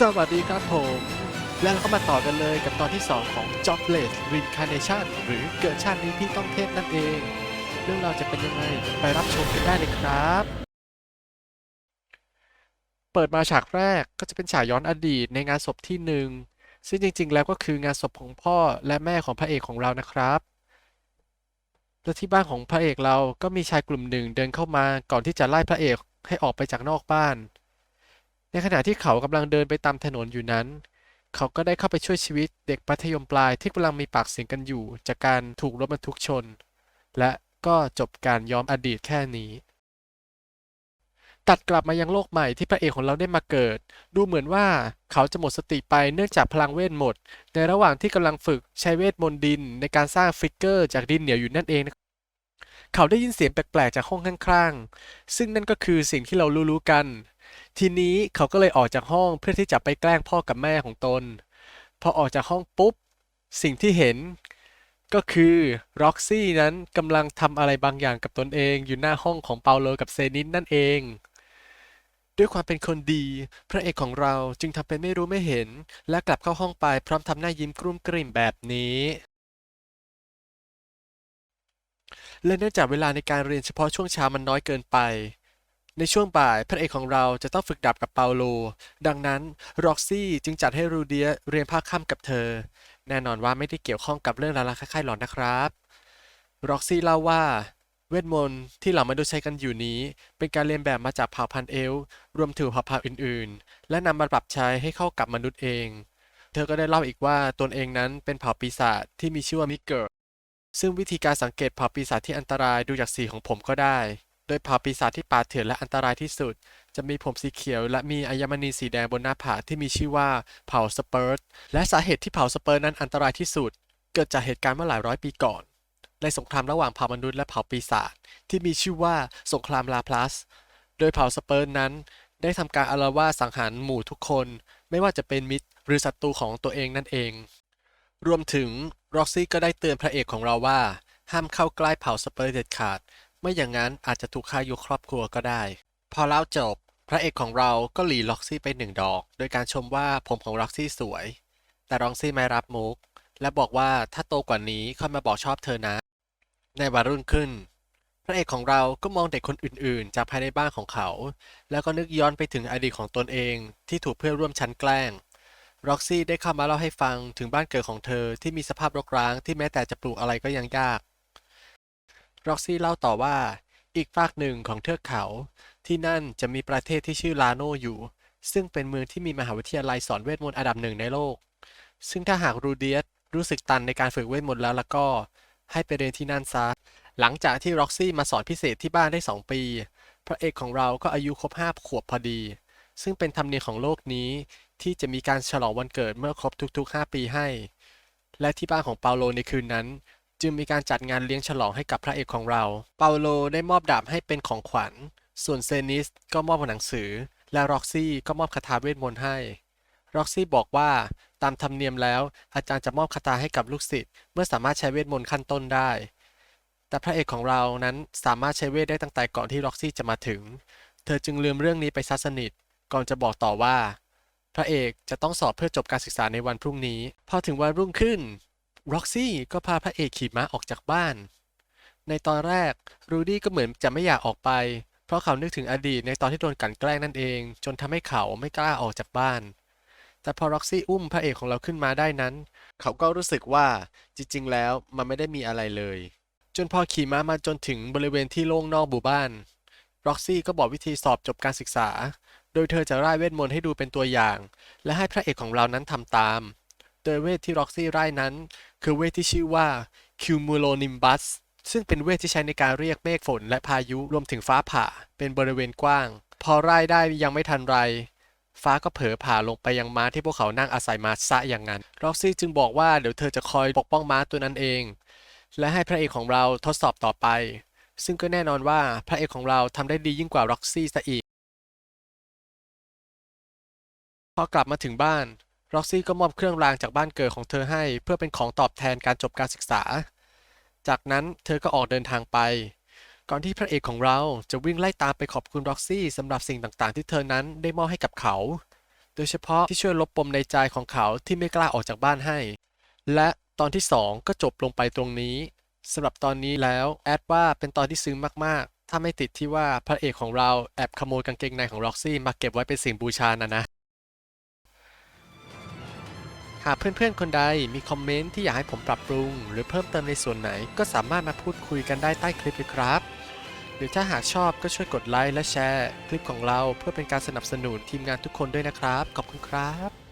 สวัสดีครับผม แล้วเราก็มาต่อกันเลยกับตอนที่ 2 ของ Jobless Reincarnation หรือเกิดชาตินี้ที่ต้องเทพนั่นเอง เรื่องเราจะเป็นยังไงไปรับชมกันได้เลยครับ เปิดมาฉากแรกก็จะเป็นฉากย้อนอดีตในงานศพที่หนึ่งซึ่งจริง ๆ แล้วก็คืองานศพของพ่อและแม่ของพระเอกของเรานะครับและที่บ้านของพระเอกเราก็มีชายกลุ่มหนึ่งเดินเข้ามาก่อนที่จะไล่พระเอกให้ออกไปจากนอกบ้าน ในขณะที่เขากำลังเดินไปตามถนนอยู่นั้น เขาก็ได้เข้าไปช่วยชีวิตเด็กมัธยมปลายที่กำลังมีปากเสียงกันอยู่ จากการถูกรถบรรทุกชน และก็จบการย้อมอดีตแค่นี้ ตัดกลับมายังโลกใหม่ที่พระเอกของเราได้มาเกิด ดูเหมือนว่าเขาจะหมดสติไปเนื่องจากพลังเวทหมด ในระหว่างที่กำลังฝึกใช้เวทมนต์ดิน ในการสร้างฟิกเกอร์จากดินเหนียวอยู่นั่นเองเขาได้ยินเสียงแปลกๆจากห้องข้างๆ ซึ่งนั่นก็คือสิ่งที่เรารู้ๆกัน ทีนี้เขาก็เลยออกจากห้องเพื่อที่จะไปแกล้งพ่อกับแม่ของตน พอออกจากห้องปุ๊บ สิ่งที่เห็นก็คือร็อกซี่นั้นกำลังทำอะไรบางอย่างกับตนเองอยู่หน้าห้องของเปาโลกับเซนินนั่นเอง ด้วยความเป็นคนดี พระเอกของเราจึงทำเป็นไม่รู้ไม่เห็น และกลับเข้าห้องไปพร้อมทำหน้ายิ้มกลุ้มกลิ่มแบบนี้และเนื่องจากเวลาในการเรียนเฉพาะช่วงเช้ามันน้อยเกินไป ในช่วงบ่ายพระเอกของเราจะต้องฝึกดาบกับเปาโล ดังนั้นร็อกซี่จึงจัดให้รูเดียเรียนภาคค่ำกับเธอ แน่นอนว่าไม่ได้เกี่ยวข้องกับเรื่องราวคล้ายๆหรอกนะครับร็อกซี่เล่าว่าเวทมนต์ที่เหล่ามนุษย์ใช้กันอยู่นี้ เป็นการเรียนแบบมาจากเผ่าพันธุ์เอลรวมถึงเผ่าพันธุ์อื่นๆ และนำมาปรับใช้ให้เข้ากับมนุษย์เอง เธอก็ได้เล่าอีกว่าตนเองนั้นเป็นเผ่าปีศาจที่มีชื่อว่ามิเกอร์ซึ่งวิธีการสังเกตเผ่าปีศาจที่อันตรายดูจากสีของผมก็ได้ โดยเผ่าปีศาจที่ป่าเถื่อนและอันตรายที่สุด จะมีผมสีเขียวและมีอัญมณีสีแดงบนหน้าผากที่มีชื่อว่าเผ่าสเปิร์ตและสาเหตุที่เผ่าสเปิร์ตนั้นอันตรายที่สุด เกิดจากเหตุการณ์เมื่อหลายร้อยปีก่อน ในสงครามระหว่างเผ่ามนุษย์และเผ่าปีศาจที่มีชื่อว่าสงครามลาพลัส โดยเผ่าสเปิร์ตนั้น ได้ทำการอาละวาดสังหารหมู่ทุกคน ไม่ว่าจะเป็นมิตรหรือศัตรูของตัวเองนั่นเอง รวมถึงร็อกซี่ก็ได้เตือนพระเอกของเราว่า ห้ามเข้าใกล้เผ่าสเปอร์ตเด็ดขาด ไม่อย่างนั้นอาจจะถูกฆ่ายกครอบครัวก็ได้ พอเล่าจบ พระเอกของเราก็หลีล็อกซี่ไปหนึ่งดอก โดยการชมว่าผมของล็อกซี่สวย แต่ล็อกซี่ไม่รับมุก และบอกว่าถ้าโตกว่านี้ค่อยมาบอกชอบเธอนะ ในวันรุ่งขึ้น พระเอกของเราก็มองเด็กคนอื่น ๆ จากภายในบ้านของเขา แล้วก็นึกย้อนไปถึงอดีตของตนเองที่ถูกเพื่อนร่วมชั้นแกล้งร็อกซี่ได้เข้ามาเล่าให้ฟังถึงบ้านเกิดของเธอที่มีสภาพรกร้างที่แม้แต่จะปลูกอะไรก็ยังยาก ร็อกซี่เล่าต่อว่าอีกฝากหนึ่งของเทือกเขา ที่นั่นจะมีประเทศที่ชื่อลาโนอยู่ ซึ่งเป็นเมืองที่มีมหาวิทยาลัยสอนเวทมนต์อันดับหนึ่งในโลก ซึ่งถ้าหากรูเดียสรู้สึกตันในการฝึกเวทมนต์แล้วล้วก็ ให้ไปเรียนที่นั่นซะ หลังจากที่ร็อกซี่มาสอนพิเศษที่บ้านได้ 2 ปี พระเอกของเราก็อายุครบ5ขวบพอดี ซึ่งเป็นธรรมเนียมของโลกนี้ ที่จะมีการฉลองวันเกิดเมื่อครบทุกๆ 5 ปีให้ และที่บ้านของเปาโลในคืนนั้น จึงมีการจัดงานเลี้ยงฉลองให้กับพระเอกของเรา เปาโลได้มอบดาบให้เป็นของขวัญ ส่วนเซนิสก็มอบหนังสือ และร็อกซี่ก็มอบคาถาเวทมนต์ให้ ร็อกซี่บอกว่าตามธรรมเนียมแล้ว อาจารย์จะมอบคาถาให้กับลูกศิษย์เมื่อสามารถใช้เวทมนต์ขั้นต้นได้ แต่พระเอกของเรานั้นสามารถใช้เวทได้ตั้งแต่ก่อนที่ร็อกซี่จะมาถึง เธอจึงลืมเรื่องนี้ไปซะสนิท ก่อนจะบอกต่อว่า พระเอกจะต้องสอบเพื่อจบการศึกษาในวันพรุ่งนี้ พอถึงวันรุ่งขึ้น ร็อกซี่ก็พาพระเอกขี่ม้าออกจากบ้าน ในตอนแรกรูดี้ก็เหมือนจะไม่อยากออกไป เพราะเขานึกถึงอดีตในตอนที่โดนกลั่นแกล้งนั่นเอง จนทำให้เขาไม่กล้าออกจากบ้าน แต่พอร็อกซี่อุ้มพระเอกของเราขึ้นมาได้นั้น เขาก็รู้สึกว่าจริง ๆ แล้วมันไม่ได้มีอะไรเลย จนพอขี่ม้ามาจนถึงบริเวณที่โล่งนอกหมู่บ้านร็อกซี่ก็บอกวิธีสอบจบการศึกษา โดยเธอจะร่ายเวทมนต์ให้ดูเป็นตัวอย่าง และให้พระเอกของเรานั้นทำตาม โดยเวทที่ร็อกซี่ร่ายนั้น คือเวทที่ชื่อว่า Cumulonimbus ซึ่งเป็นเวทที่ใช้ในการเรียกเมฆฝนและพายุรวมถึงฟ้าผ่า เป็นบริเวณกว้าง พอไร่ได้ยังไม่ทันไร ฟ้าก็เผลอผ่าลงไปยังม้าที่พวกเขานั่งอาศัยมาซะอย่างนั้นร็อกซี่จึงบอกว่าเดี๋ยวเธอจะคอยปกป้องม้าตัวนั้นเอง และให้พระเอกของเราทดสอบต่อไป ซึ่งก็แน่นอนว่าพระเอกของเราทำได้ดียิ่งกว่าร็อกซี่ซะอีกพอกลับมาถึงบ้าน ร็อกซี่ก็มอบเครื่องรางจากบ้านเกิดของเธอให้เพื่อเป็นของตอบแทนการจบการศึกษา จากนั้นเธอก็ออกเดินทางไป ก่อนที่พระเอกของเราจะวิ่งไล่ตามไปขอบคุณร็อกซี่สำหรับสิ่งต่างๆ ที่เธอนั้นได้มอบให้กับเขา โดยเฉพาะที่ช่วยลบปมในใจของเขาที่ไม่กล้าออกจากบ้านให้ และตอนที่ 2 ก็จบลงไปตรงนี้สำหรับตอนนี้แล้วแอดว่าเป็นตอนที่ซึ้งมากๆ ถ้าไม่ติดที่ว่าพระเอกของเราแอบขโมยกางเกงในของร็อกซี่มาเก็บไว้เป็นสิ่งบูชานะนะ หากเพื่อนๆ คนใดมีคอมเมนต์ที่อยากให้ผมปรับปรุง หรือเพิ่มเติมในส่วนไหน ก็สามารถมาพูดคุยกันได้ใต้คลิปเลยครับ หรือถ้าหากชอบก็ช่วยกดไลค์และแชร์ คลิปของเราเพื่อเป็นการสนับสนุนทีมงานทุกคนด้วยนะครับ ขอบคุณครับ